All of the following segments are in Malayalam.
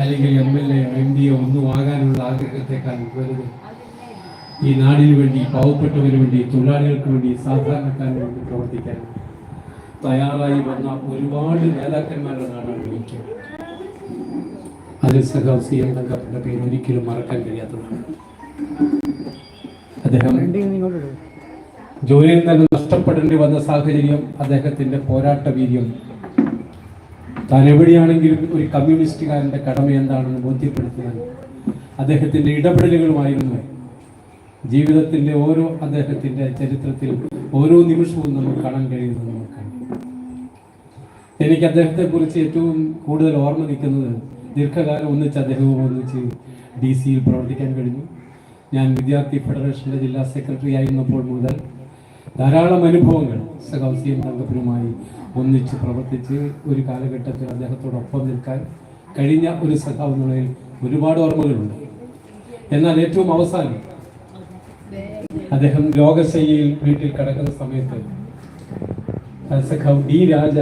അല്ലെങ്കിൽ എം എൽ എ എം പിയോ ഒന്നും ആകാനുള്ള ആഗ്രഹത്തെക്കാൾ വലുത്. ഈ നാടിനു വേണ്ടി പാവപ്പെട്ടവന് വേണ്ടി തൊഴിലാളികൾക്ക് വേണ്ടി സാധാരണക്കാരന് വേണ്ടി പ്രവർത്തിക്കാൻ തയ്യാറായി വന്ന ഒരുപാട് നേതാക്കന്മാരുടെ നാടാണ് എനിക്ക്. അതിൽ സഖാവ് സി എം തങ്കപ്പന്റെ പേര് ഒരിക്കലും മറക്കാൻ കഴിയാത്തതാണ്. അദ്ദേഹം ജോലിയിൽ നിന്ന് നഷ്ടപ്പെടേണ്ടി വന്ന സാഹചര്യം അദ്ദേഹത്തിന്റെ പോരാട്ട വീര്യം താൻ എവിടെയാണെങ്കിലും ഒരു കമ്മ്യൂണിസ്റ്റുകാരന്റെ കടമ എന്താണെന്ന് ബോധ്യപ്പെടുത്തുവാൻ അദ്ദേഹത്തിന്റെ ഇടപെടലുകളുമായിരുന്നു. ജീവിതത്തിന്റെ ഓരോ അദ്ദേഹത്തിന്റെ ചരിത്രത്തിൽ ഓരോ നിമിഷവും നമുക്ക് കാണാൻ കഴിയുന്നത് നോക്കാം. എനിക്ക് അദ്ദേഹത്തെക്കുറിച്ച് ഏറ്റവും കൂടുതൽ ഓർമ്മ നിൽക്കുന്നത് ദീർഘകാലം ഒന്നിച്ച് അദ്ദേഹവും ഒന്നിച്ച് ഡി സിയിൽ പ്രവർത്തിക്കാൻ കഴിഞ്ഞു. ഞാൻ വിദ്യാർത്ഥി ഫെഡറേഷന്റെ ജില്ലാ സെക്രട്ടറി ആയിരുന്നപ്പോൾ മുതൽ ധാരാളം അനുഭവങ്ങൾ സഹൗസിയും തങ്കപ്പനുമായി ഒന്നിച്ച് പ്രവർത്തിച്ച് ഒരു കാലഘട്ടത്തിൽ അദ്ദേഹത്തോടൊപ്പം നിൽക്കാൻ കഴിഞ്ഞ ഒരു സഖാവ് എന്നുള്ളതിൽ ഒരുപാട് ഓർമ്മകളുണ്ട്. എന്നാൽ ഏറ്റവും അവസാനം അദ്ദേഹം രോഗശയ്യയിൽ വീട്ടിൽ കിടക്കുന്ന സമയത്ത് സഖാവ് ഡി രാജ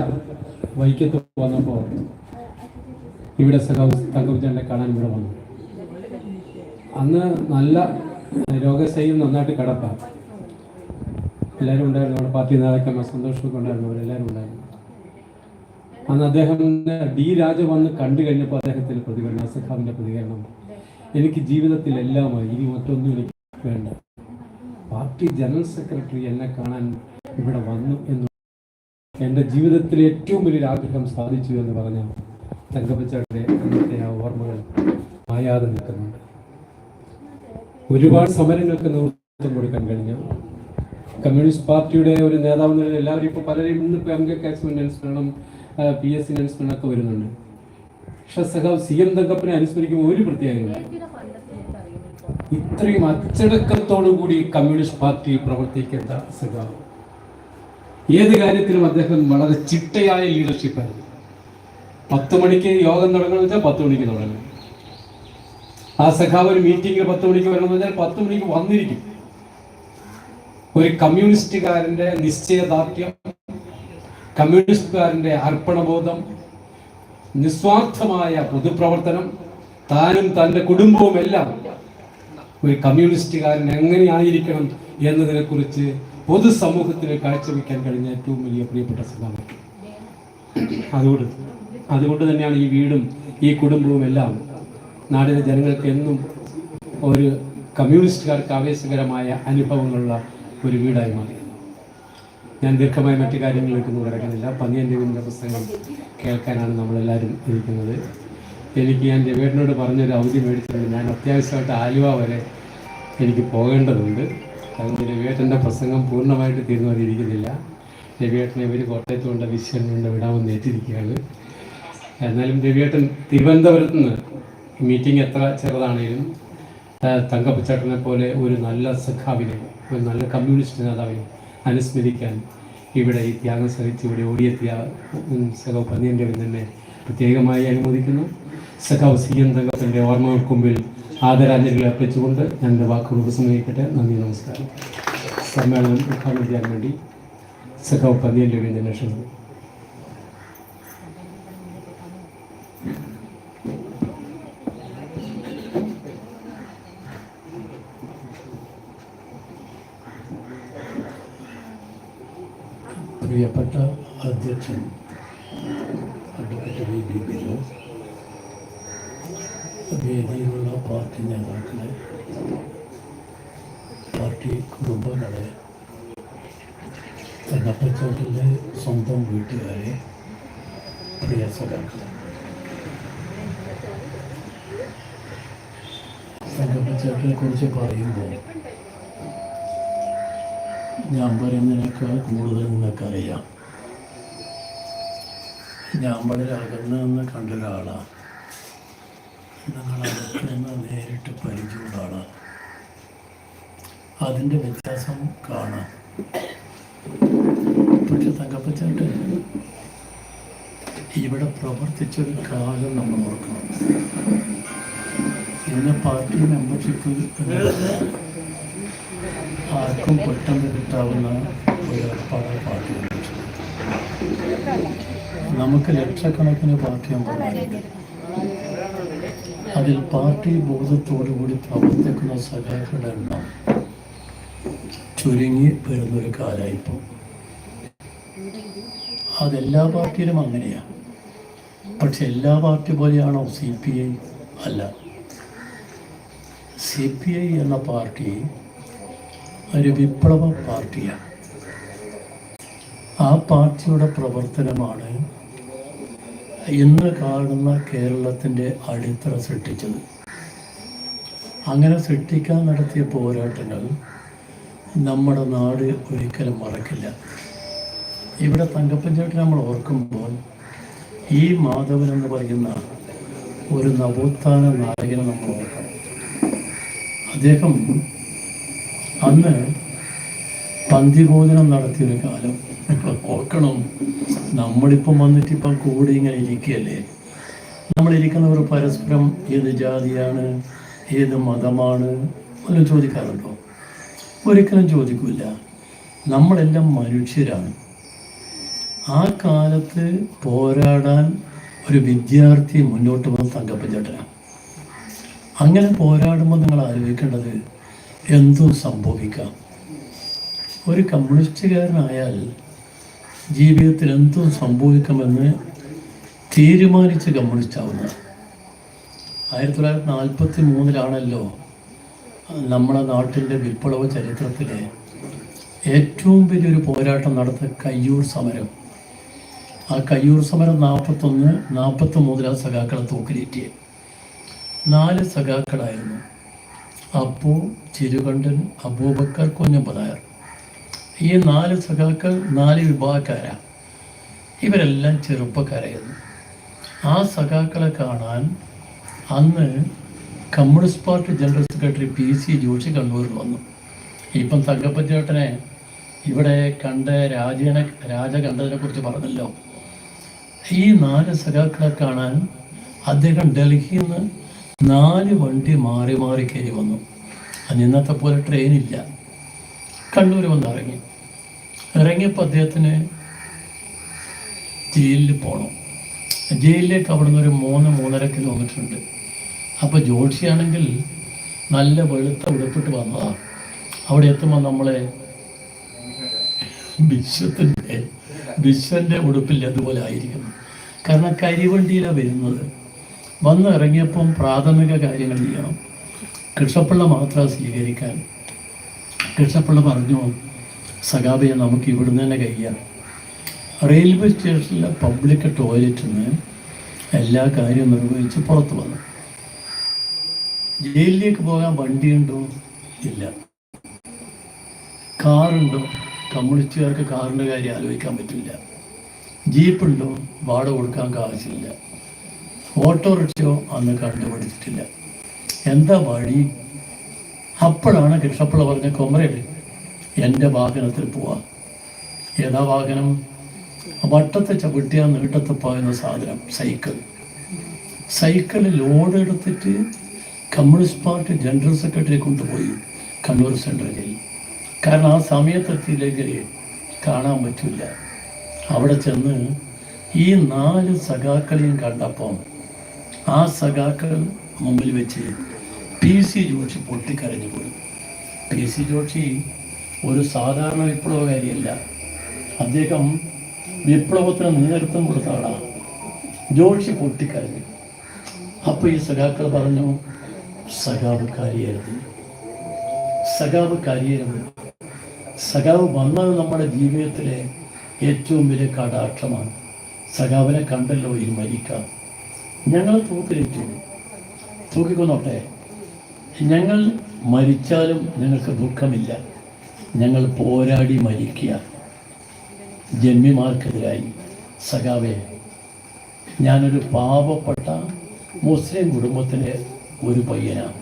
വൈക്കത്ത് വന്നപ്പോൾ ഇവിടെ സഖാവ് തങ്കപ്പച്ചനെ കാണാൻ ഇവിടെ വന്നു. അന്ന് നല്ല രോഗശൈലി നന്നായിട്ട് കിടപ്പാണ് എല്ലാവരും ഉണ്ടായിരുന്നു നമ്മുടെ പാർട്ടി നേതാക്കന്മാർ സന്തോഷമൊക്കെ ഉണ്ടായിരുന്നു അവരെല്ലാവരും ഉണ്ടായിരുന്നു. അന്ന് അദ്ദേഹം ഡി രാജ വന്ന് കണ്ടു കഴിഞ്ഞപ്പോൾ അദ്ദേഹത്തിന്റെ പ്രതികരണം അസഖാവിന്റെ പ്രതികരണം. എനിക്ക് ജീവിതത്തിൽ എല്ലാമായി ഇനി മറ്റൊന്നും എനിക്ക് വേണ്ട. പാർട്ടി ജനറൽ സെക്രട്ടറി എന്നെ കാണാൻ ഇവിടെ വന്നു എന്ന് എന്റെ ജീവിതത്തിലെ ഏറ്റവും വലിയൊരു ആഗ്രഹം സാധിച്ചു എന്ന് പറഞ്ഞ തങ്കപ്പച്ചയുടെ അന്നത്തെ ആ ഓർമ്മകൾ മായാതെ നിൽക്കുന്നുണ്ട്. ഒരുപാട് സമരങ്ങൾക്ക് നേതൃത്വം കൊടുക്കാൻ കഴിഞ്ഞ. കമ്മ്യൂണിസ്റ്റ് പാർട്ടിയുടെ ഒരു നേതാവ് എല്ലാവരും ഇപ്പോൾ പലരും ഇന്നിപ്പോൾ എം കെ കാശ്മീരിനെ പി എസ് അനുസ്മരണം ഒക്കെ വരുന്നുണ്ട്. പക്ഷെ സഖാവ് സി എം തങ്കപ്പനെ അനുസ്മരിക്കുമ്പോൾ ഒരു പ്രത്യേകത ഇത്രയും അച്ചടക്കത്തോടു കൂടി കമ്മ്യൂണിസ്റ്റ് പാർട്ടി പ്രവർത്തിക്കേണ്ട സഖാവ്. ഏത് കാര്യത്തിലും അദ്ദേഹം വളരെ ചിട്ടയായ ലീഡർഷിപ്പായിരുന്നു പത്ത് മണിക്ക് യോഗം തുടങ്ങണമെന്ന് വെച്ചാൽ പത്ത് മണിക്ക് തുടങ്ങും ആ സഖാവ് ഒരു മീറ്റിംഗിൽ പത്ത് മണിക്ക് വരണമെന്ന് വെച്ചാൽ പത്ത് മണിക്ക് വന്നിരിക്കും. ഒരു കമ്മ്യൂണിസ്റ്റുകാരന്റെ നിശ്ചയദാർഢ്യം കമ്മ്യൂണിസ്റ്റുകാരന്റെ അർപ്പണബോധം നിസ്വാർത്ഥമായ പൊതുപ്രവർത്തനം താനും തന്റെ കുടുംബവും എല്ലാം ഒരു കമ്മ്യൂണിസ്റ്റുകാരൻ എങ്ങനെയായിരിക്കണം എന്നതിനെക്കുറിച്ച് പൊതുസമൂഹത്തിന് കാഴ്ചവെക്കാൻ കഴിഞ്ഞ ഏറ്റവും വലിയ പ്രിയപ്പെട്ട സഖാവ് അതുകൊണ്ട് അതുകൊണ്ട് തന്നെയാണ് ഈ വീടും ഈ കുടുംബവും എല്ലാം നാടിലെ ജനങ്ങൾക്ക് എന്നും ഒരു കമ്മ്യൂണിസ്റ്റുകാർക്ക് ആവേശകരമായ അനുഭവങ്ങളുള്ള ഒരു വീടായി മാറി. ഞാൻ ദീർഘമായി മറ്റു കാര്യങ്ങളിലേക്കൊന്നും കിടക്കുന്നില്ല. പന്നിയൻ വിവിധ പുസ്തകം കേൾക്കാനാണ് നമ്മളെല്ലാവരും ഇരിക്കുന്നത്. എനിക്ക് ഞാൻ രവേട്ടനോട് പറഞ്ഞൊരു അവധി മേടിച്ചിട്ടുണ്ട്. ഞാൻ അത്യാവശ്യമായിട്ട് ആലുവ വരെ എനിക്ക് പോകേണ്ടതുണ്ട്. അതുകൊണ്ട് രവിയേട്ടന്റെ പ്രസംഗം പൂർണമായിട്ട് തീരുമാനിച്ചിരിക്കുന്നില്ല രവിയേട്ടനെ ഇവർ കോട്ടയത്ത് കൊണ്ട് വിശ്വൻ കൊണ്ട് വിടാമെന്ന് ഏറ്റിരിക്കുകയാണ്. എന്നാലും രവിയേട്ടൻ തിരുവനന്തപുരത്ത് നിന്ന് മീറ്റിംഗ് എത്ര ചെറുതാണെങ്കിലും തങ്കപ്പച്ചേട്ടനെ പോലെ ഒരു നല്ല സഖാവിനെ ഒരു നല്ല കമ്മ്യൂണിസ്റ്റ് നേതാവിനെ അനുസ്മരിക്കാൻ ഇവിടെ ഈ ത്യാഗം സഹിച്ച് ഇവിടെ ഓടിയെത്തിയ സഖാവ് പന്നിയന്റെ തന്നെ പ്രത്യേകമായി അനുമോദിക്കുന്നു. സഖാവ് സി എൻ തങ്കത്തിന്റെ ഓർമ്മകൾക്ക് മുമ്പിൽ ആദരാഞ്ജലികൾ അർപ്പിച്ചുകൊണ്ട് ഞാൻ എന്റെ വാക്കുകൾ ഉപസംഹരിക്കട്ടെ. നന്ദി നമസ്കാരം. സമ്മേളനം ഉദ്ഘാടനം ചെയ്യാൻ വേണ്ടി സഖാവ് പന്നിയന്റെ തന്നെ ക്ഷണിക്കുന്നു പ്രിയപ്പെട്ട അധ്യക്ഷൻ അഡ്വക്കേറ്റ് വി ബി ബിജു വേദിയിലുള്ള പാർട്ടി നേതാക്കളെ പാർട്ടി കുടുംബങ്ങളെ തന്നപ്പച്ചോട്ടിലെ സ്വന്തം വീട്ടുകാരെ പ്രിയ സഖാക്കളെ തങ്കപ്പച്ചേട്ടനെ കുറിച്ച് പറയുമ്പോൾ ഞാൻ പറയുന്നതിനേക്കാൾ കൂടുതൽ നിങ്ങൾക്കറിയാം. ഞാൻ വളരെ കണ്ടൊരാളാണ് നിന്ന് കണ്ട ഒരാളാണ് നേരിട്ട് പരിചയമുള്ള അതിന്റെ വ്യത്യാസം കാണാം. പക്ഷെ തങ്കപ്പച്ചേട്ടൻ ഇവിടെ പ്രവർത്തിച്ചൊരു കാലം നമ്മൾ ഓർക്കണം. ഇന്ന് പാർട്ടി മെമ്പർഷിപ്പ് ആർക്കും പെട്ടെന്ന് കിട്ടാവുന്ന ഒരു ഏർപ്പാടാണ് നമുക്ക് ലക്ഷക്കണക്കിന് പാർട്ടിയാൻ അംഗങ്ങളുണ്ട് അതിൽ പാർട്ടി ബോധത്തോടുകൂടി പ്രവർത്തിക്കുന്ന സഖാക്കളുടെ എണ്ണം ചുരുങ്ങി വരുന്നൊരു കാലമായിപ്പോൾ അതെല്ലാ പാർട്ടിയിലും അങ്ങനെയാണ് പക്ഷെ എല്ലാ പാർട്ടി പോലെയാണോ സി പി ഐ അല്ല. സി പി ഐ എന്ന പാർട്ടി ഒരു വിപ്ലവ പാർട്ടിയാണ്. ആ പാർട്ടിയുടെ പ്രവർത്തനമാണ് ഇന്ന് കാണുന്ന കേരളത്തിന്റെ അടിത്തറ സൃഷ്ടിച്ചത്. അങ്ങനെ സൃഷ്ടിക്കാൻ നടത്തിയ പോരാട്ടങ്ങൾ നമ്മുടെ നാട് ഒരിക്കലും മറക്കില്ല. ഇവിടെ തങ്കപ്പഞ്ചേട്ടൻ നമ്മൾ ഓർക്കുമ്പോൾ ഈ മാധവൻ എന്ന് പറയുന്ന ഒരു നവോത്ഥാന നായകനെ നമ്മൾ ഓർക്കണം. അദ്ദേഹം അന്ന് പന്തിഭോജനം നടത്തിയൊരു കാലം. ഓർക്കണം നമ്മളിപ്പം വന്നിട്ട് ഇപ്പം കൂടി ഇങ്ങനെ ഇരിക്കുകയല്ലേ നമ്മളിരിക്കുന്നവർ പരസ്പരം ഏത് ജാതിയാണ് ഏത് മതമാണ് ഒന്നും ചോദിക്കാറുണ്ടോ? ഒരിക്കലും ചോദിക്കില്ല. നമ്മളെല്ലാം മനുഷ്യരാണ്. ആ കാലത്ത് പോരാടാൻ ഒരു വിദ്യാർത്ഥി മുന്നോട്ട് വന്ന് തങ്കപ്പഞ്ചേട്ടനാണ് അങ്ങനെ പോരാടുമ്പോൾ നിങ്ങൾ ആലോചിക്കേണ്ടത് എന്തും സംഭവിക്കാം. ഒരു കമ്മ്യൂണിസ്റ്റുകാരനായാൽ ജീവിതത്തിൽ എന്തും സംഭവിക്കുമെന്ന് തീരുമാനിച്ച് കമ്മ്യൂണിസ്റ്റ് ആവുന്നത് ആയിരത്തി തൊള്ളായിരത്തി നാൽപ്പത്തി മൂന്നിലാണല്ലോ നമ്മുടെ നാട്ടിന്റെ വിപ്ലവ ചരിത്രത്തിലെ ഏറ്റവും വലിയൊരു പോരാട്ടം നടത്ത കയ്യൂർ സമരം. ആ കയ്യൂർ സമരം നാൽപ്പത്തൊന്ന് നാൽപ്പത്തി മൂന്നിലാണ് സഖാക്കളെ തൂക്കിലേറ്റിയത്. നാല് സഖാക്കളായിരുന്നു. അപ്പു ചിരുകണ്ഠൻ അബൂബക്കർ കുഞ്ഞമ്പനായർ. ഈ നാല് സഖാക്കൾ നാല് വിഭാഗക്കാരാണ് ഇവരെല്ലാം ചെറുപ്പക്കാരായിരുന്നു. ആ സഖാക്കളെ കാണാൻ അന്ന് communist party general secretary P C Joshi കണ്ണൂരിൽ വന്നു. ഇപ്പം തങ്കപ്പച്ചേട്ടനെ ഇവിടെ കണ്ട രാജനെ രാജ കണ്ടതിനെ കുറിച്ച് പറഞ്ഞല്ലോ. ഈ നാല് സഖാക്കളെ കാണാൻ അദ്ദേഹം ഡൽഹിയിൽ നിന്ന് നാല് വണ്ടി മാറി മാറി കയറി വന്നു. അന്ന് ഇന്നത്തെ പോലെ ട്രെയിനില്ല കണ്ണൂർ വന്ന് ഇറങ്ങി. ഇറങ്ങിയപ്പോൾ അദ്ദേഹത്തിന് ജയിലിൽ പോകണം ജയിലിലേക്ക് അവിടെ നിന്ന് ഒരു മൂന്ന് മൂന്നര കിലോമീറ്റർ ഉണ്ട്. അപ്പോൾ ജോഷിയാണെങ്കിൽ നല്ല വെളുത്ത ഉടുപ്പിട്ട് വന്നതാണ് അവിടെ എത്തുമ്പോൾ നമ്മളെ വിശ്വത്തിന്റെ വിശ്വന്റെ ഉടുപ്പിൽ അതുപോലെ ആയിരിക്കുന്നു. കാരണം കരിവണ്ടിയിലാണ് വരുന്നത്. വന്ന് ഇറങ്ങിയപ്പം പ്രാഥമിക കാര്യങ്ങൾ ചെയ്യണം. കൃഷ്ണപ്പിള്ള മാത്രം സ്വീകരിക്കാൻ. കൃഷ്ണപ്പിള്ള പറഞ്ഞു സഖാബിയെ നമുക്ക് ഇവിടുന്ന് തന്നെ കഴിയാം. റെയിൽവേ സ്റ്റേഷനിലെ പബ്ലിക് ടോയ്ലറ്റിൽ നിന്ന് എല്ലാ കാര്യവും നിർവഹിച്ച് പുറത്ത് വന്നു. ജയിലിലേക്ക് പോകാൻ വണ്ടിയുണ്ടോ? ഇല്ല. കാറുണ്ടോ? കമ്മ്യൂണിസ്റ്റുകാർക്ക് കാറിന്റെ കാര്യം ആലോചിക്കാൻ പറ്റില്ല. ജീപ്പുണ്ടോ? വാടക കൊടുക്കാൻ കാശില്ല. ഓട്ടോറിക്ഷയോ അന്ന് കണ്ടുപിടിച്ചിട്ടില്ല എന്താ വഴി? അപ്പോഴാണ് കൃഷ്ണപ്പിള്ള പറഞ്ഞ കൊമരട് എന്റെ വാഹനത്തിൽ പോവാം. ഏതാ വാഹനം? വട്ടത്തെ ചവിട്ടിയ നീട്ടത്ത് പോയുന്ന സാധനം സൈക്കിൾ. സൈക്കിളിൽ ലോഡ് എടുത്തിട്ട് കമ്മ്യൂണിസ്റ്റ് പാർട്ടി ജനറൽ സെക്രട്ടറി കൊണ്ടുപോയി കണ്ണൂർ സെൻട്രലിൽ. കാരണം ആ സമയത്തെത്തിയില്ലെങ്കിൽ കാണാൻ പറ്റില്ല. അവിടെ ചെന്ന് ഈ നാല് സഖാക്കളെയും കണ്ടപ്പോൾ ആ സഖാക്കൾ മുമ്പിൽ വെച്ച് പി സി ജോഷി പൊട്ടിക്കരഞ്ഞു പോയി. പി സി ജോഷി ഒരു സാധാരണ വിപ്ലവകാരിയല്ല. അദ്ദേഹം വിപ്ലവത്തിന് നേതൃത്വം കൊടുത്ത ആളാണ് ജോഷി പൊട്ടിക്കരഞ്ഞു. അപ്പോൾ ഈ സഖാക്കൾ പറഞ്ഞു സഖാവ് കാര്യരുത് സഖാവ് കാര്യരുത് സഖാവ് വന്നത് നമ്മുടെ ജീവിതത്തിലെ ഏറ്റവും വലിയ കടാക്ഷമാണ്. സഖാവിനെ കണ്ടല്ലോ ഈ മരിക്കാം. ഞങ്ങൾ തൂക്കിലിട്ടു. തൂക്കിക്കൊന്നോട്ടെ. ഞങ്ങൾ മരിച്ചാലും ഞങ്ങൾക്ക് ദുഃഖമില്ല. ഞങ്ങൾ പോരാടി മരിക്കുക. ജന്മിമാർക്കെതിരായി. സഖാവെ ഞാനൊരു പാവപ്പെട്ട മുസ്ലിം കുടുംബത്തിലെ ഒരു പയ്യനാണ്.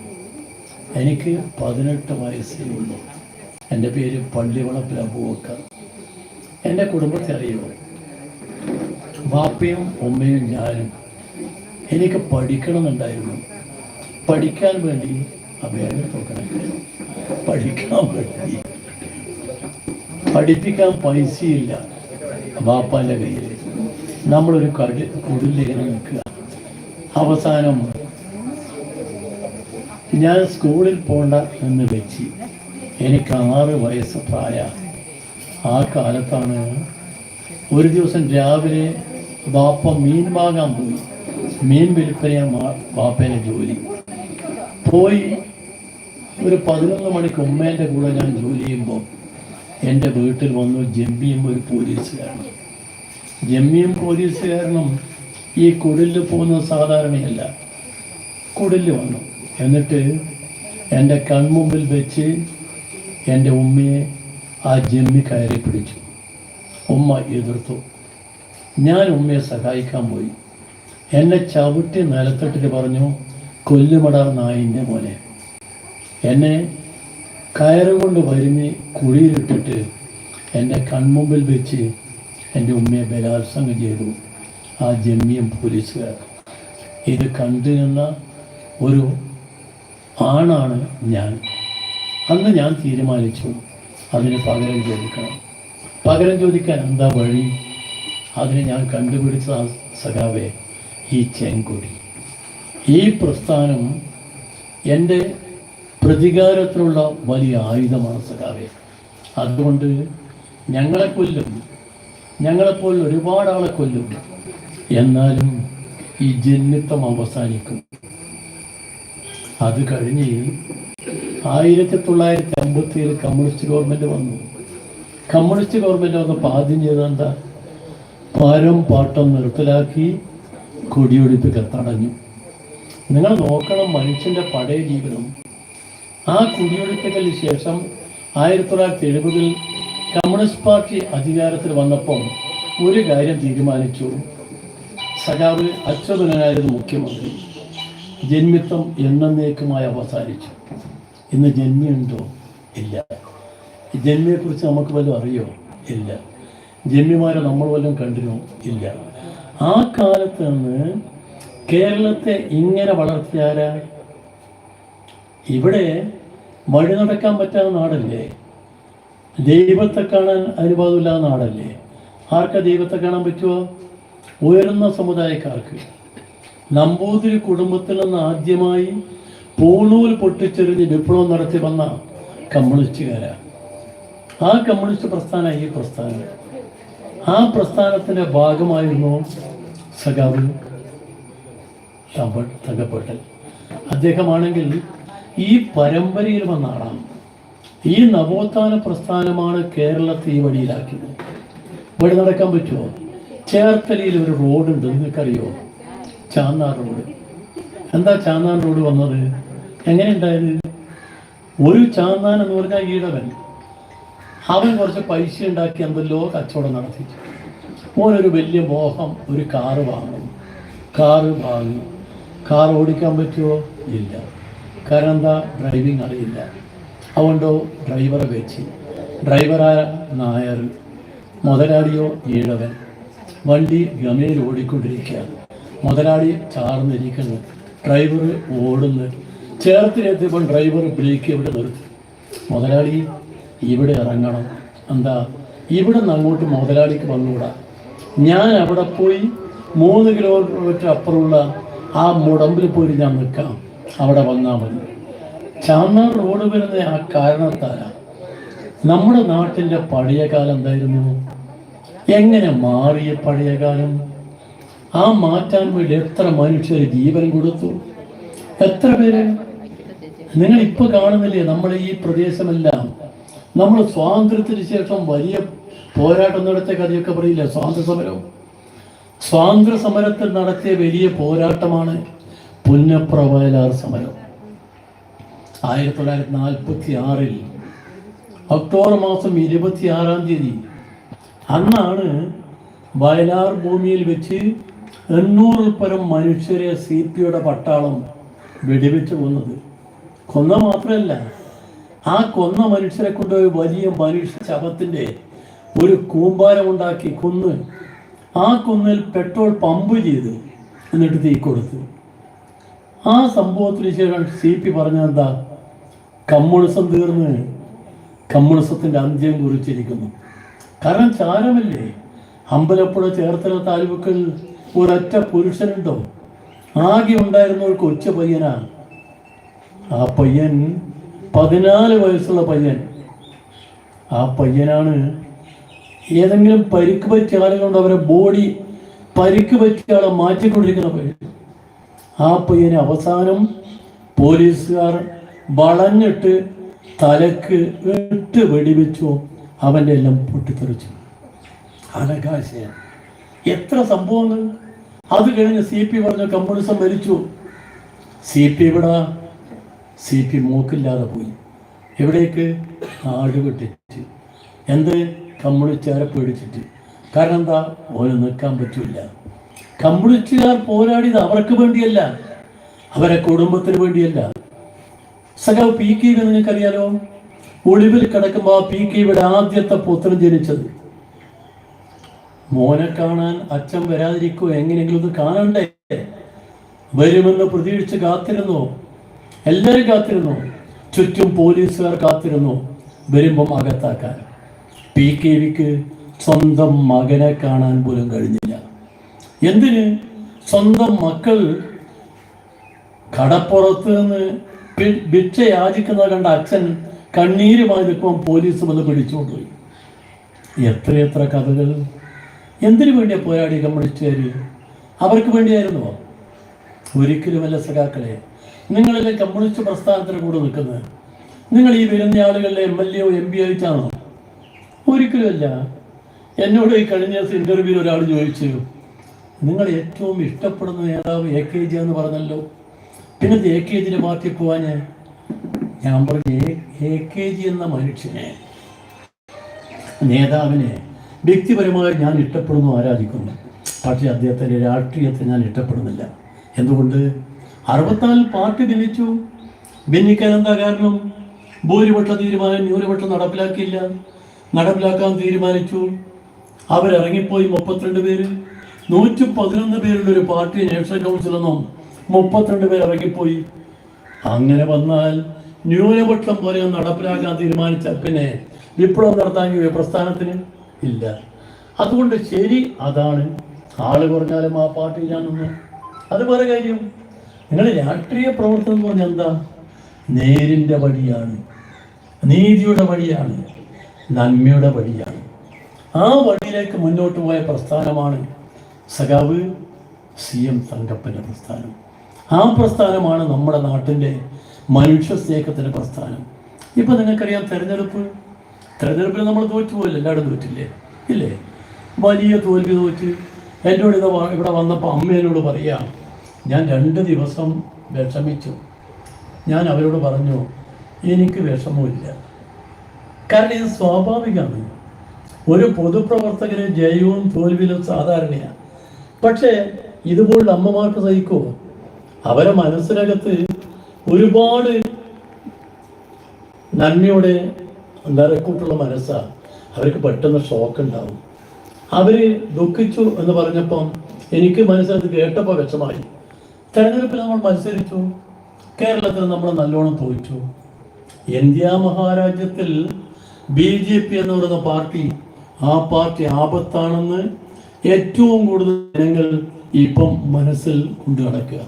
എനിക്ക് പതിനെട്ട് വയസ്സേ ഉള്ളൂ. എന്റെ പേര് പള്ളിവളപ്പിൽ അബൂബക്കർ. എന്റെ കുടുംബത്തെ അറിയുമോ? ബാപ്പയും ഉമ്മയും ഞാനും എനിക്ക് പഠിക്കണമെന്നുണ്ടായിരുന്നു. പഠിക്കാൻ വേണ്ടി അപേക്ഷ നോക്കണം. പഠിക്കാൻ വേണ്ടി. പഠിപ്പിക്കാൻ പൈസയില്ല ബാപ്പാന്റെ കയ്യിൽ നമ്മളൊരു കടി കുടിലിങ്ങനെ നിൽക്കുക. അവസാനം ഞാൻ സ്കൂളിൽ പോണ്ട എന്ന് വെച്ച് എനിക്ക് ആറ് വയസ്സ് പ്രായ. ആ കാലത്താണ് ഒരു ദിവസം രാവിലെ ബാപ്പ മീൻ വാങ്ങാൻ പോയി. മീൻ വിൽപ്പനയാണ് ബാപ്പേന്റെ ജോലി. പോയി ഒരു പതിനൊന്ന് മണിക്ക് ഉമ്മേന്റെ കൂടെ ഞാൻ ജോലി ചെയ്യുമ്പോൾ എന്റെ വീട്ടിൽ വന്നു ജമ്മിയും ഒരു പോലീസുകാരനും ജമ്മിയും പോലീസുകാരനും ഈ കുടിലിൽ പോകുന്നത് സാധാരണയല്ല. കുടിലിൽ വന്നു. എന്നിട്ട് എന്റെ കൺമുമ്പിൽ വെച്ച് എന്റെ ഉമ്മയെ ആ ജമ്മി കയറി പിടിച്ചു. ഉമ്മ എതിർത്തു. ഞാൻ ഉമ്മയെ സഹായിക്കാൻ പോയി. എന്നെ ചവിട്ടി നിലത്തിട്ടിട്ട് പറഞ്ഞു കൊല്ലുമട നായിന്റെ പോലെ എന്നെ കയറുകൊണ്ട് വരുന്ന് കുഴിയിലിട്ടിട്ട് എന്റെ കൺമുമ്പിൽ വെച്ച് എന്റെ ഉമ്മയെ ബലാത്സംഗം ചെയ്തു. ആ ജമ്മിയും പോലീസുകാർ. ഇത് കണ്ടു നിന്ന ഒരു ആണാണ് ഞാൻ. അന്ന് ഞാൻ തീരുമാനിച്ചു അതിന് പകരം ചോദിക്കണം. പകരം ചോദിക്കാൻ എന്താ വഴി? അതിന് ഞാൻ കണ്ടുപിടിച്ച സഖാവെ. ഈ ചെങ്കൊടി. ഈ പ്രസ്ഥാനം എന്റെ പ്രതികാരത്തിനുള്ള വലിയ ആയുധമാണ് സഖാവേ. അതുകൊണ്ട് ഞങ്ങളെ കൊല്ലും. ഞങ്ങളെപ്പോലെ ഒരുപാട് ആളെ കൊല്ലും. എന്നാലും ഈ ജന്മിത്വം അവസാനിക്കും. അത് കഴിഞ്ഞ് ആയിരത്തി തൊള്ളായിരത്തി അമ്പത്തി ഏഴ് കമ്മ്യൂണിസ്റ്റ് ഗവൺമെന്റ് വന്നു. കമ്മ്യൂണിസ്റ്റ് ഗവൺമെന്റ് വന്നപ്പോൾ ആദ്യം ചെയ്തെന്താ പാരം പാട്ടം നിർത്തലാക്കി കൊടിയൊടിപ്പിക്കൽ തടഞ്ഞു. നിങ്ങൾ നോക്കണം മനുഷ്യന്റെ പഴയ ജീവിതം ആ കുടിയൊഴിപ്പിക്കലിന് ശേഷം ആയിരത്തി തൊള്ളായിരത്തി എഴുപതിൽ കമ്മ്യൂണിസ്റ്റ് പാർട്ടി അധികാരത്തിൽ വന്നപ്പോൾ ഒരു കാര്യം തീരുമാനിച്ചു. സഖാവ് അച്യുതനായിരുന്നു മുഖ്യമന്ത്രി. ജന്മിത്വം എന്നേക്കുമായി അവസാനിച്ചു. ഇന്ന് ജന്മിയുണ്ടോ ഇല്ല. ജന്മിയെക്കുറിച്ച് നമുക്ക് വല്ലതും അറിയോ? ഇല്ല. ജന്മിമാരെ നമ്മൾ വല്ലതും കണ്ടിരുന്നോ? ഇല്ല. ആ കാലത്ത് നിന്ന് കേരളത്തെ ഇങ്ങനെ വളർത്തിയാരാ ഇവിടെ വഴി നടക്കാൻ പറ്റാത്ത നാടല്ലേ? ദൈവത്തെ കാണാൻ അനുവാദമില്ലാത്ത നാടല്ലേ? ആർക്ക ദൈവത്തെ കാണാൻ പറ്റുമോ ഉയർന്ന സമുദായക്കാർക്ക്. നമ്പൂതിരി കുടുംബത്തിൽ നിന്ന് ആദ്യമായി പൂണൂൽ പൊട്ടിച്ചെറിഞ്ഞ് വിപ്ലവം നടത്തി വന്ന കമ്മ്യൂണിസ്റ്റുകാരാണ് ആ കമ്മ്യൂണിസ്റ്റ് പ്രസ്ഥാനം ഈ പ്രസ്ഥാനം. ആ പ്രസ്ഥാനത്തിന്റെ ഭാഗമായിരുന്നു സഖാവ് തകപ്പെട്ടൽ അദ്ദേഹമാണെങ്കിൽ ഈ പരമ്പരയിൽ വന്ന ആളാണ്. ഈ നവോത്ഥാന പ്രസ്ഥാനമാണ് കേരളത്തെ ഈ വഴിയിലാക്കിയത്. വഴി നടക്കാൻ പറ്റുമോ? ചേർത്തലയിൽ ഒരു റോഡുണ്ട് നിങ്ങൾക്കറിയോ? ചാന്നാർ റോഡ്. എന്താ ചാന്നാർ റോഡ് വന്നത്? എങ്ങനെയുണ്ടായത് ഒരു ചാന്നാൻ എന്ന് പറഞ്ഞാൽ ഈഴവൻ അവൻ കുറച്ച് പൈസ ഉണ്ടാക്കി എന്തെല്ലോ കച്ചവടം നടത്തി ഓനൊരു വലിയ മോഹം ഒരു കാറ് വാങ്ങണം കാറ് വാങ്ങി. കാർ ഓടിക്കാൻ പറ്റുമോ ഇല്ല. കാരണം എന്താ? ഡ്രൈവിംഗ് അറിയില്ല. അതുകൊണ്ടോ ഡ്രൈവറെ വെച്ച്. ഡ്രൈവറായ നായർ. മുതലാളിയോ ഈഴവൻ. വണ്ടി ഗമയിൽ ഓടിക്കൊണ്ടിരിക്കുക മുതലാളി ചാർന്നിരിക്കുന്നു. ഡ്രൈവർ ഓടുന്നു. ചേർത്തിലെത്തിയപ്പോൾ ഡ്രൈവർ ബ്രേക്ക് ഇവിടെ നിർത്തി. മുതലാളി ഇവിടെ ഇറങ്ങണം. എന്താ? ഇവിടെ നിന്ന് അങ്ങോട്ട് മുതലാളിക്ക് വന്നുകൂടാ ഞാൻ അവിടെ പോയി മൂന്ന് കിലോമീറ്റർ അപ്പുറമുള്ള ആ മുടമ്പിൽ പോയി ഞാൻ നിൽക്കാം. അവിടെ വന്നാൽ മതി. ചാന്നാർ റോഡ് വരുന്ന ആ കാരണത്താലാണ് നമ്മുടെ നാട്ടിന്റെ പഴയ കാലം എന്തായിരുന്നു? എങ്ങനെ മാറിയ പഴയ കാലം? ആ മാറ്റാൻ വേണ്ടി എത്ര മനുഷ്യർ ജീവൻ കൊടുത്തു? എത്ര പേര്? നിങ്ങൾ ഇപ്പൊ കാണുന്നില്ലേ നമ്മുടെ ഈ പ്രദേശമെല്ലാം? നമ്മൾ സ്വാതന്ത്ര്യത്തിന് ശേഷം വലിയ പോരാട്ടം നടത്തിയ കഥയൊക്കെ പറയില്ല? സ്വാതന്ത്ര്യ സമരം സ്വാതന്ത്ര്യ സമരത്തിൽ നടത്തിയ വലിയ പോരാട്ടമാണ് പുന്നപ്ര വയലാർ സമരം. ആയിരത്തി തൊള്ളായിരത്തി നാൽപ്പത്തി ആറിൽ ഒക്ടോബർ മാസം ഇരുപത്തി ആറാം തീയതി അന്നാണ് വയലാർ ഭൂമിയിൽ വെച്ച് എണ്ണൂറിൽ പരം മനുഷ്യരെ സി പിയുടെ പട്ടാളം വെടിവെച്ച് കൊന്നത്. കൊന്ന മാത്രമല്ല ആ കൊന്ന മനുഷ്യരെ കൊണ്ട് ഒരു വലിയ മനുഷ്യ ശവത്തിന്റെ ഒരു കൂമ്പാരമുണ്ടാക്കി കൊന്ന് ആ കൊന്നിൽ പെട്രോൾ പമ്പ് ചെയ്ത് എന്നിട്ട് തീ കൊടുത്തു. ആ സംഭവത്തിന് ശേഷം സി പി പറഞ്ഞെന്താ കമ്മ്യൂണിസം തീർന്ന് കമ്മ്യൂണിസത്തിന്റെ അന്ത്യം കുറിച്ചിരിക്കുന്നു. കാരണം ചാരമല്ലേ? അമ്പലപ്പുഴ ചേർത്തല താലൂക്കിൽ ഒരൊറ്റ പുരുഷനുണ്ടോ? ആകെ ഉണ്ടായിരുന്ന ഒരു കൊച്ചു പയ്യനാണ് ആ പയ്യൻ പതിനാല് വയസ്സുള്ള പയ്യൻ. ആ പയ്യനാണ് ഏതെങ്കിലും പരിക്ക് പറ്റിയ ആളുകളുണ്ട് അവരെ ബോഡി പരിക്ക് പറ്റിയ ആളെ മാറ്റിക്കൊണ്ടിരിക്കുന്ന പയ്യൻ. ആ പയ്യനെ അവസാനം പോലീസുകാർ വളഞ്ഞിട്ട് തലക്ക് ഇട്ട് വെടിവെച്ചു. അവന്റെ എല്ലാം പൊട്ടിത്തെറിച്ചു. ആകാശയ എത്ര സംഭവങ്ങൾ. അത് കഴിഞ്ഞ് സി പി പറഞ്ഞ കമ്മ്യൂണിസം മരിച്ചു. സി പി ഇവിടെ സി പി മൂക്കില്ലാതെ പോയി. എവിടേക്ക്? നാട് വിട്ടിട്ട് എന്ത്? കമ്മ്യൂണിസ്റ്റുകാരെ പേടിച്ചിട്ട്. കാരണം എന്താ? ഓന് നിൽക്കാൻ പറ്റില്ല കമ്മ്യൂണിസ്റ്റുകാർ പോരാടിയത് അവർക്ക് വേണ്ടിയല്ല. അവരെ കുടുംബത്തിന് വേണ്ടിയല്ല. സഖാവ് പി കെ നിങ്ങൾക്കറിയാലോ? ഒളിവിൽ കിടക്കുമ്പോൾ പി കെ വിയുടെ ആദ്യത്തെ പുത്രൻ ജനിച്ചത്. മോനെ കാണാൻ അച്ഛൻ വരാതിരിക്കോ എങ്ങനെയെങ്കിലും ഒന്ന് കാണണ്ടേ? വരുമെന്ന് പ്രതീക്ഷിച്ച് കാത്തിരുന്നു? എല്ലാവരും കാത്തിരുന്നു? ചുറ്റും പോലീസുകാർ കാത്തിരുന്നു? വരുമ്പം അകത്താക്കാൻ. പി കെ വിക്ക് സ്വന്തം മകനെ കാണാൻ പോലും കഴിഞ്ഞില്ല. എന്തിന്? സ്വന്തം മക്കൾ കടപ്പുറത്ത് നിന്ന് ഭിക്ഷ യാചിക്കുന്നത് കണ്ട അച്ഛൻ കണ്ണീരുമായി നിൽക്കുമ്പോൾ പോലീസ് വന്ന് പിടിച്ചുകൊണ്ടുപോയി എത്രയെത്ര കഥകൾ. എന്തിനു വേണ്ടിയാണ് പോരാടി കമ്മ്യൂണിസ്റ്റുകാർ അവർക്ക് വേണ്ടിയായിരുന്നോ? ഒരിക്കലുമല്ല സഖാക്കളെ. നിങ്ങളിലെ കമ്മ്യൂണിസ്റ്റ് പ്രസ്ഥാനത്തിന് കൂടെ നിൽക്കുന്നത് നിങ്ങൾ ഈ വരുന്ന ആളുകളിലെ എം എൽ എയോ എം പി ആയിട്ടാണോ? ഒരിക്കലുമല്ല. എന്നോട് ഈ കഴിഞ്ഞ ദിവസം ഇന്റർവ്യൂവിൽ ഒരാൾ ചോദിച്ചു നിങ്ങൾ ഏറ്റവും ഇഷ്ടപ്പെടുന്ന നേതാവ് എ കെ ജി എന്ന് പറഞ്ഞല്ലോ. പിന്നെ എ കെ ജിയുടെ പാർട്ടി പോവാൻ ഞാൻ പറഞ്ഞു എ കെ ജി എന്ന മനുഷ്യനെ നേതാവിനെ വ്യക്തിപരമായി ഞാൻ ഇഷ്ടപ്പെടുന്നു ആരാധിക്കുന്നു. പക്ഷേ അദ്ദേഹത്തിന്റെ രാഷ്ട്രീയത്തെ ഞാൻ ഇഷ്ടപ്പെടുന്നില്ല. എന്തുകൊണ്ട്? അറുപത്തിനാല് പാർട്ടി ഭിന്നിച്ചു ഭിന്നിക്കാൻ എന്താ കാരണം? ഭൂരിപക്ഷ തീരുമാനം ന്യൂനപക്ഷം നടപ്പിലാക്കിയില്ല. നടപ്പിലാക്കാൻ തീരുമാനിച്ചു. അവരിറങ്ങിപ്പോയി മുപ്പത്തിരണ്ട് പേര്. നൂറ്റി പതിനൊന്ന് പേരുടെ ഒരു പാർട്ടി നാഷണൽ കൗൺസിൽ നിന്നും മുപ്പത്തിരണ്ട് പേർ ഇറങ്ങിപ്പോയി. അങ്ങനെ വന്നാൽ ന്യൂനപക്ഷം പോലെ നടപ്പിലാക്കാൻ തീരുമാനിച്ച പിന്നെ വിപ്ലവം നടത്താൻ പ്രസ്ഥാനത്തിന് ഇല്ല. അതുകൊണ്ട് ശരി അതാണ്. ആൾ കുറഞ്ഞാലും ആ പാർട്ടി ഞാനൊന്ന് അത് വേറെ കാര്യം. നിങ്ങൾ രാഷ്ട്രീയ പ്രവർത്തനം എന്ന് പറഞ്ഞാൽ എന്താ? നേരിന്റെ വഴിയാണ്. നീതിയുടെ വഴിയാണ്. നന്മയുടെ വഴിയാണ്. ആ വഴിയിലേക്ക് മുന്നോട്ട് പോയ പ്രസ്ഥാനമാണ് സഖാവ് സി എം തങ്കപ്പന്റെ പ്രസ്ഥാനം. ആ പ്രസ്ഥാനമാണ് നമ്മുടെ നാട്ടിന്റെ മനുഷ്യ സ്നേഹത്തിന്റെ പ്രസ്ഥാനം. ഇപ്പം നിങ്ങൾക്കറിയാം തെരഞ്ഞെടുപ്പ്? തെരഞ്ഞെടുപ്പിൽ നമ്മൾ തോറ്റുപോയില്ല എല്ലാവരും തോറ്റില്ലേ? ഇല്ലേ? വലിയ തോൽവി തോറ്റ്. എന്നോട് ഇത് ഇവിടെ വന്നപ്പോൾ അമ്മ പറയാം ഞാൻ രണ്ട് ദിവസം വിഷമിച്ചു. ഞാൻ അവരോട് പറഞ്ഞു എനിക്ക് വിഷമമില്ല കാരണം ഇത് സ്വാഭാവികമാണ്. ഒരു പൊതുപ്രവർത്തകന് ജയവും തോൽവിയിലും സാധാരണയാണ് പക്ഷേ ഇതുപോലുള്ള അമ്മമാർക്ക് സഹിക്കുമോ അവരെ മനസ്സിനകത്ത് ഒരുപാട് നന്മയുടെ നിറക്കൂട്ടുള്ള മനസ്സാണ് അവർക്ക് പെട്ടെന്ന് ഷോക്ക് ഉണ്ടാവും അവർ ദുഃഖിച്ചു എന്ന് പറഞ്ഞപ്പം എനിക്ക് മനസ്സിലത് കേട്ടപ്പോൾ വിഷമായി തെരഞ്ഞെടുപ്പിൽ നമ്മൾ മത്സരിച്ചു. കേരളത്തിൽ നമ്മൾ നല്ലോണം തോറ്റു. ഇന്ത്യ മഹാരാജ്യത്തിൽ ബി ജെ പി എന്ന് പറയുന്ന പാർട്ടി ആ പാർട്ടി ആപത്താണെന്ന് ഏറ്റവും കൂടുതൽ ജനങ്ങൾ ഇപ്പം മനസ്സിൽ കൊണ്ടു നടക്കുക.